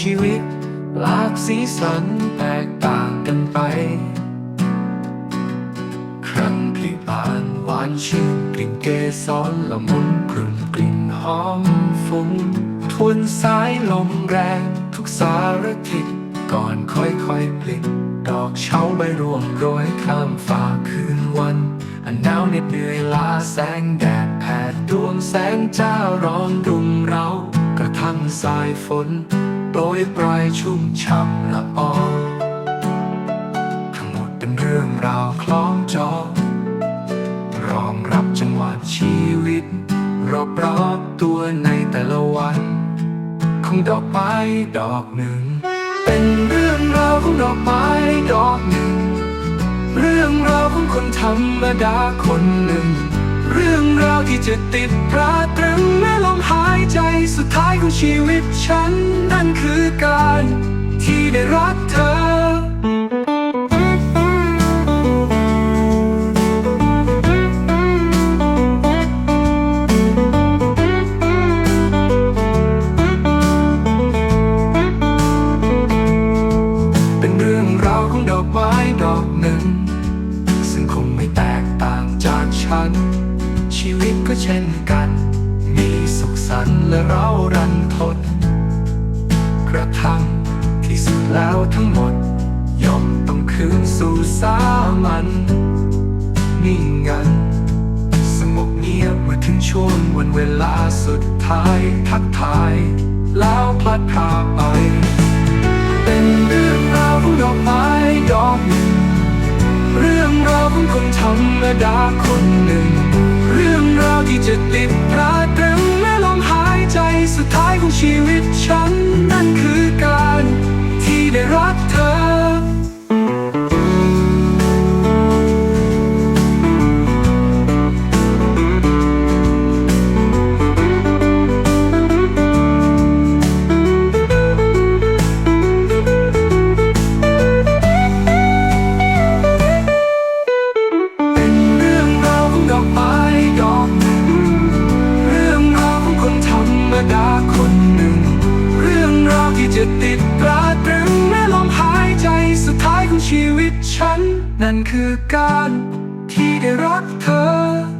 ชีวิต หลากสีสันแตกต่างกันไป ครั้งผลิบานหวานชื่นกลิ่นเกสรละมุนกลุ่นกลิ่นหอมฟุ้งทวนสายลมแรงทุกสารทิศก่อนค่อยๆผลิดอกเช้าใบรวงโรยข้ามฟ้าคืนวัน อันหนาวเหน็ดเหนื่อยล้าแสงแดดแผดดวงแสงจ้าร้อนรุมเรา สายฝนโปรยปลายชุ่มช่ำละออทั้งหมดเป็นเรื่องราวคล้องจองรองรับจังหวะชีวิต รอบรอบตัวในแต่ละวัน ของดอกไม้ดอกหนึ่ง เป็นเรื่องราวของดอกไม้ดอกหนึ่ง เรื่องราวของคนธรรมดาคนหนึ่ง เรื่องราวที่จะติดตราตรึงแม้ลมหายใจส ของชีวิตฉัน นั่นคือการที่ได้รักเธอ เป็นเรื่องราวของดอกไม้ดอกหนึ่ง ซึ่งคงไม่แตกต่างจากฉัน ชีวิตก็เช่นกัน สันและเรารันทด กระทั่งที่สุดแล้วทั้งหมด ย่อมต้องคืนสู่สามัญนิ่งงัน สงบเงียบเมื่อถึงช่วงวันเวลาสุดท้ายทักทาย แล้วพลัดพาไป เป็นเรื่องราวของดอกไม้ดอกหนึ่งเรื่องราวของคนธรรมดาคน สุดท้ายของชีวิตฉันนั่นคือ นั่นคือการที่ได้รักเธอ